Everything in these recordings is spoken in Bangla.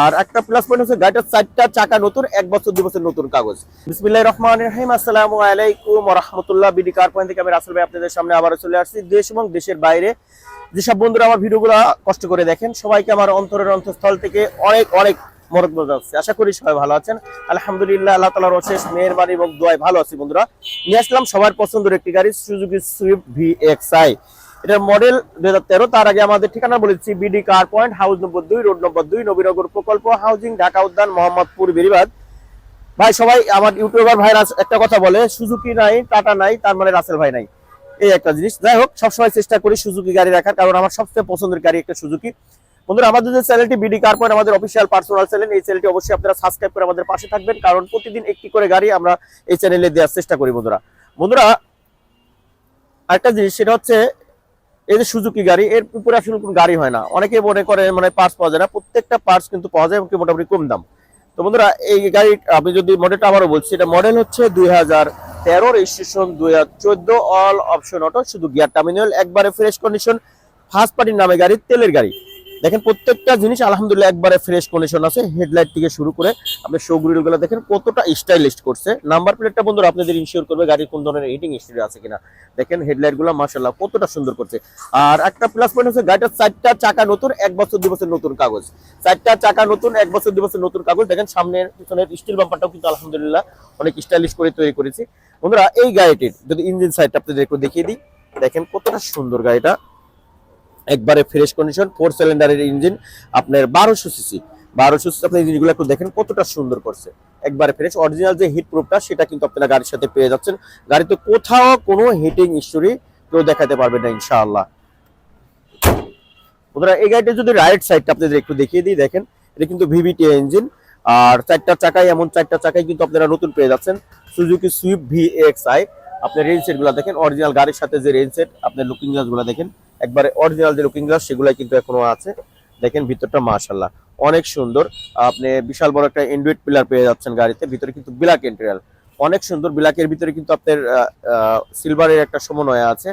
আর একটা প্লাস পয়েন্ট হচ্ছে গাড়িটার চারটা চাকা নতুন, এক বছর, দুই বছর নতুন কাগজ। বিসমিল্লাহ রহমান রহিম, আসসালামু আলাইকুম রহমতুল্লাহ বিডি কার পয়েন্ট থেকে আমি রাসেল ভাই আপনাদের সামনে আবারও চলে আসছি। দেশ এবং দেশের বাইরে যেসব বন্ধুরা আমার ভিডিওগুলো কষ্ট করে দেখেন, সবাইকে আমার অন্তরের অন্তঃস্থল থেকে অনেক অনেক মরদ যাচ্ছে আশা করি সবাই ভালো আছেন। আলহামদুলিল্লাহ, আল্লাহ তালার অশেষ মেহরবানি এবং দোয়ায় ভালো আছি বন্ধুরা। নিয়ে আসলাম সবার পছন্দের একটি গাড়ি সুজুকি সুইফট ভি এটার মডেল দুই হাজার তেরো, তার আগে আমাদের ঠিকানা বলেছি BD car point house number দুই রোড নম্বর দুই, নবীনগর প্রকল্প হাউজিং ঢাকা উদ্যান, মোহাম্মদপুর, বেরিবাদ। ভাই, সবাই, আমার ইউটিউবার ভাই একটা কথা বলে, সুজুকি নাই, টাটা নাই, তার মানে রাসেল ভাই নাই। এই একটা জিনিস। যাই হোক, সবসময় চেষ্টা করি সুজুকি গাড়ি রাখার, কারণ আমার সবচেয়ে পছন্দের গাড়ি একটা সুজুকি। বন্ধুরা, আমাদের যে চ্যানেলটি বিডি কার পয়েন্ট আমাদের অফিসিয়াল পার্সোনাল চ্যানেল এই চ্যানেলটি অবশ্যই আপনারা সাবস্ক্রাইব করে আমাদের পাশে থাকবেন, কারণ প্রতিদিন একটি করে গাড়ি আমরা এই চ্যানেলে দেওয়ার চেষ্টা করি বন্ধুরা। বন্ধুরা, আরেকটা জিনিস, সেটা হচ্ছে এই যে সুজুকি গাড়ি, এর উপরে আসলে কোনো গাড়ি হয় না। অনেকে মনে করে মানে পার্টস পাওয়া যায় না। প্রত্যেকটা পার্টস কিন্তু পাওয়া যায় এবং মোটামুটি কম দাম। তো বন্ধুরা, এই গাড়ি, আমি যদি মডেলটা আবারও বলছি, এটা মডেল হচ্ছে দুই হাজার তেরো রেজিস্ট্রেশন দুই হাজার চোদ্দ অল অপশন অটো শুধু গিয়ার টার্মিনাল একবারে ফ্রেশ কন্ডিশন ফার্স্ট পার্টির নামে গাড়ি, তেলের গাড়ি। দেখেন প্রত্যেকটা জিনিস আলহামদুলিল্লাহ একবারে ফ্রেশ কন্ডিশন আছে। হেডলাইট থেকে শুরু করে আপনি শো গ্রিলগুলো দেখেন কতটা স্টাইলিশ করছে। নাম্বার প্লেটটা বন্ধুরা আপনাদের ইনশিওর করবে গাড়ির কোন ধরনের হিটিং হিস্ট্রি আছে কিনা। দেখেন হেডলাইটগুলো মাসাল্লাহ কতটা সুন্দর করছে। আর একটা প্লাস পয়েন্ট হচ্ছে গাড়িটার চারটা চাকা নতুন, এক বছর, দুই বছর নতুন কাগজ। চারটা চাকা নতুন, এক বছর, দুই বছর নতুন কাগজ। দেখেন সামনের, পিছনের স্টিল বাম্পারটাও কিন্তু আলহামদুলিল্লাহ অনেক স্টাইলিশ করে তৈরি করেছি। বন্ধুরা, এই গাড়িটির যদি ইঞ্জিন সাইডটা আপনাদের একটু দেখিয়ে দিই। দেখেন কতটা সুন্দর গাড়িটা। একবারে ফ্রেশ কন্ডিশন ফোর সিলিন্ডারের ইঞ্জিন আপনার বারোশো সিসি বারোশো সিসি আপনি ইঞ্জিনগুলো একটু দেখেন কতটা সুন্দর করছে। একবারে ফ্রেশ অরিজিনাল যে হিট প্রুফটা সেটা কিন্তু আপনারা গাড়ির সাথে পেয়ে যাচ্ছেন। গাড়িতে কোথাও কোনো হিটিং হিস্টোরি কেউ দেখাতে পারবে না, ইনশাআল্লাহ। বন্ধুরা, এই গাড়িটা যদি রাইট সাইডটা আপনাদের একটু দেখিয়ে দিই, দেখেন, এটা কিন্তু ভিভিটি ইঞ্জিন আর চারটা চাকায় এমন চারটা চাকায় কিন্তু আপনারা নতুন পেয়ে যাচ্ছেন। Suzuki Swift V X I আপনার রেঞ্জ সেটগুলো দেখেন অরিজিনাল গাড়ির সাথে যে রেঞ্জ সেট আপনার লুকিং গ্লাসগুলো দেখেন। একবারে অরিজিনাল যে লুকিং গ্লাস সেগুলাই কিন্তু এখনও আছে। দেখেন ভিতরটা মাশাল্লাহ অনেক সুন্দর। আপনি বিশাল বড় একটা এন্ড্রয়েড পিলার পেয়ে যাচ্ছেন গাড়িতে, ভিতরে কিন্তু ব্ল্যাক ইন্টেরিয়াল অনেক সুন্দর ব্ল্যাকের ভিতরে কিন্তু আপনার সিলভারের একটা সমন্বয় আছে,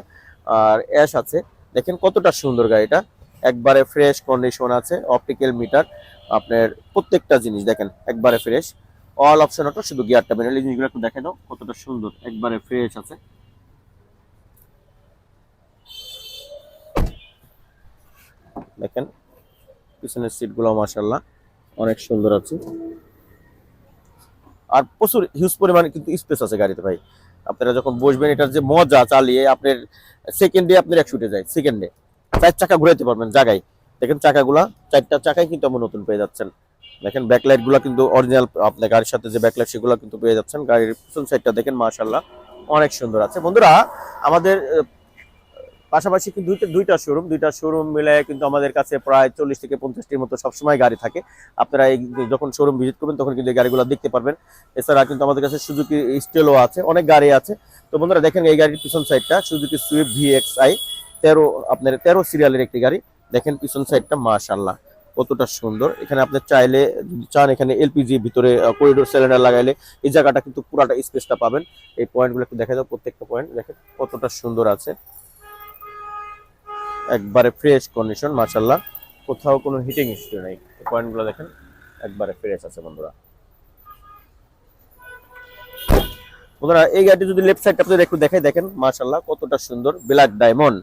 আর অ্যাশ আছে। দেখেন কতটা সুন্দর গাড়িটা, একবারে ফ্রেশ কন্ডিশন আছে অপটিক্যাল মিটার আপনার প্রত্যেকটা জিনিস দেখেন, একবারে ফ্রেশ অল অপশন অটো শুধু গিয়ারটা বেরোলে জিনিসগুলো একটু দেখে দাও কতটা সুন্দর, একবারে ফ্রেশ আছে। দেখেন, পিছনের সিটগুলো মাসাল্লাহ অনেক সুন্দর আছে। আর প্রচুর হিউজ পরিমাণে কিন্তু স্পেস আছে গাড়িতে ভাই। আপনারা যখন বসবেন, এটার যে মজা চালিয়ে আপনার সেকেন্ডে আপনার এক শুটে যায় সেকেন্ডে চার চাকা ঘুরাইতে পারবেন জায়গায়। দেখেন চাকাগুলা, চারটা চাকায় কিন্তু আমরা নতুন পেয়ে যাচ্ছেন। দেখেন ব্যাকলাইটগুলা কিন্তু অরিজিনাল আপনার গাড়ির সাথে যে ব্যাকলাইট সেগুলো কিন্তু পেয়ে যাচ্ছেন। গাড়ির পিছন সাইডটা দেখেন মাশাল্লাহ অনেক সুন্দর আছে। বন্ধুরা, আমাদের পাশাপাশি কিন্তু দুইটা দুইটা শোরুম দুইটা শোরুম মিলে কিন্তু আমাদের কাছে প্রায় চল্লিশ থেকে পঞ্চাশটির মতো সবসময় গাড়ি থাকে। আপনারা এই যখন শোরুম ভিজিট করবেন, তখন কিন্তু এই গাড়িগুলো দেখতে পারবেন। এছাড়া কিন্তু আমাদের কাছে সুজুকি স্টেলও আছে, অনেক গাড়ি আছে। তো বন্ধুরা, দেখেন এই গাড়ির পিছন সাইডটা Suzuki Swift V X I তেরো, আপনার তেরো সিরিয়ালের একটি গাড়ি। দেখেন পিছন সাইডটা মাশাল্লাহ কতটা সুন্দর। এখানে আপনি চাইলে চান এখানে এলপিজি ভিতরে করিডোর সিলিন্ডার লাগাইলে এই জায়গাটা কিন্তু পুরাটা স্পেসটা পাবেন। এই পয়েন্টগুলো একটু দেখা যাও প্রত্যেকটা পয়েন্ট দেখেন কতটা সুন্দর আছে। একবারে ফ্রেশ কন্ডিশন মাশাল্লাহ কোথাও কোনো হিটিং ইস্যু নেই। পয়েন্টগুলো দেখেন, একবারে ফ্রেশ আছে বন্ধুরা। বন্ধুরা, এই গাড়িটি যদি লেফট সাইডটা আপনাদের একটু দেখাই, দেখেন মাশাল্লাহ কতটা সুন্দর ব্ল্যাক ডায়মন্ড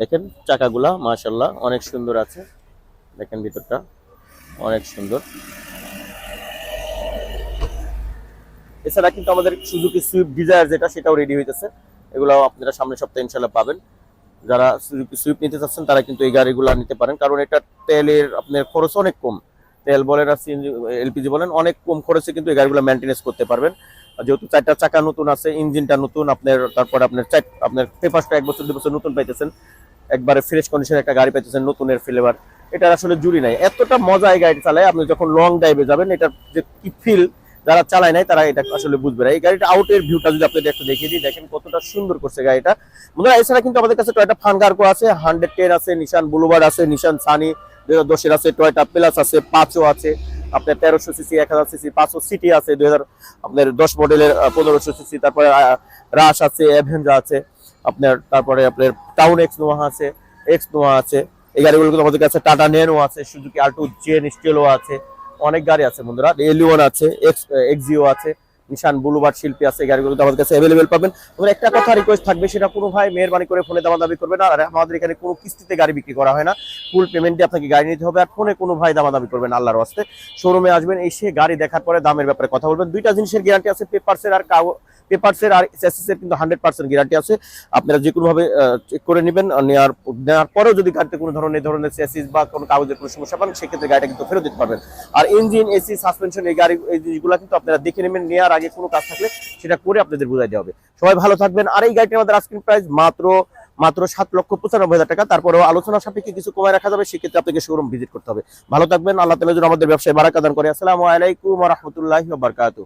দেখেন, চাকাগুলা মাশাল্লাহ অনেক সুন্দর আছে। দেখেন ভিতরটা, অনেক সুন্দর। এছাড়া কিন্তু আমাদের সুজুকি সুইফট ডিজায়ার যেটা, সেটাও রেডি হইতেছে। এগুলো আপনারা সামনের সপ্তাহে ইনশাল্লাহ পাবেন। যারা সুইফট নিতে চাচ্ছেন, তারা কিন্তু এই গাড়িগুলো নিতে পারেন। কারণ এটা তেলের আপনার খরচ অনেক কম। তেল বলেন আর সিএনজি, এলপিজি বলেন, অনেক কম খরচে কিন্তু এই গাড়িগুলো মেনটেনেন্স করতে পারবেন। যেহেতু চারটা চাকা নতুন আছে, ইঞ্জিনটা নতুন, আপনার তারপরে আপনার চার আপনার পেপারটা এক বছর দু বছর নতুন পাইতেছেন, একবারে ফ্রেশ কন্ডিশনের একটা গাড়ি পাইতেছেন, নতুনের ফ্লেভার এটা আসলে জুড়ি নাই। এতটা মজা এই গাড়ি চালায়, আপনি যখন লং ড্রাইভে যাবেন, এটার যে কি ফিল যারা চালায় নাই, তারা এটা আসলে বুঝবে না। এই গাড়িটা আউটের ভিউটা যদি আপনাদের একটু দেখিয়ে দিই, দেখেন কতটা সুন্দর করছে গাড়িটা। বন্ধুরা, এছাড়া কিন্তু আমাদের কাছে টয়টা ফানগার্কো আছে হান্ড্রেড টেন আছে নিশান বুলুবার আছে নিশান সানি দুই হাজার দশের আছে টয়টা প্লাস আছে, পাঁচও আছে। আপনার তেরোশো সিসি এক হাজার সিসি পাঁচশো সিটি আছে, দুই হাজার আপনার দশ মডেলের পনেরোশো সিসি তারপরে রাশ আছে অ্যাভেঞ্জা আছে, আপনার, তারপরে আপনার টাউন এক্স নোয়া আছে এক্স নোয়া আছে। এই গাড়িগুলো কিন্তু আমাদের কাছে টাটা নেনও আছে সুজুকি আল্টো জেন স্টিলও আছে। অনেক গাড়ি আছে বন্ধুরা। এলিওন আছে এক্স এক্সিও আছে। নিশান বুলুবার শিল্পী আছে গাড়িগুলো আমাদের কাছে অ্যাভেলেবেল পাবেন। তবে একটা কথা রিকোয়েস্ট থাকবে, সেটা কোনো ভাই মেহরবানি করে ফোনে দামা দাবি করবে না, আর আমাদের এখানে কোনো কিস্তিতে গাড়ি বিক্রি করা হয় না। ফুল পেমেন্ট আপনাকে গাড়ি নিতে হবে, আর ফোনে কোনো ভাই দামা দাবি করবেন আল্লাহর ওয়াস্তে। শোরুমে আসবেন, এসে গাড়ি দেখার পরে দামের ব্যাপারে কথা বলবেন। দুইটা জিনিসের গ্যারান্টি আছে পেপারসের আর কাগজ পেপারসের আর এসএসএস এর কিন্তু হান্ড্রেড পার্সেন্ট গ্যারান্টি আছে। আপনারা যে কোনো ভাবে চেক করে নেবেন নেওয়ার নেওয়ার পরেও যদি গাড়িতে কোনো ধরনের ধরনের সেসিস বা কোনো কাগজের কোনো সমস্যা পান, সেক্ষেত্রে গাড়িটা কিন্তু ফেরত দিতে পারবেন। আর ইঞ্জিন এসি সাসপেনশন এই গাড়ি, এই জিনিসগুলো কিন্তু আপনারা দেখে নেবেন নেওয়ার আগে কোনো কাজ থাকলে সেটা করে আপনাদের বোঝাই দেওয়া হবে। সবাই ভালো থাকবেন। আর এই গাড়িটি আমাদের আজকের প্রাইস মাত্র মাত্র সাত লক্ষ পঁচানব্বই হাজার টাকা। তারপরেও আলোচনা সাপেক্ষে কিছু কমায় রাখা যাবে, সেক্ষেত্রে আপনাকে শোরুম ভিজিট করতে হবে। ভালো থাকবেন। আল্লাহ তালা আমাদের ব্যবসায় বারাকাদান করে। আসসালামু আলাইকুম রহমতুল্লাহ বারকাতু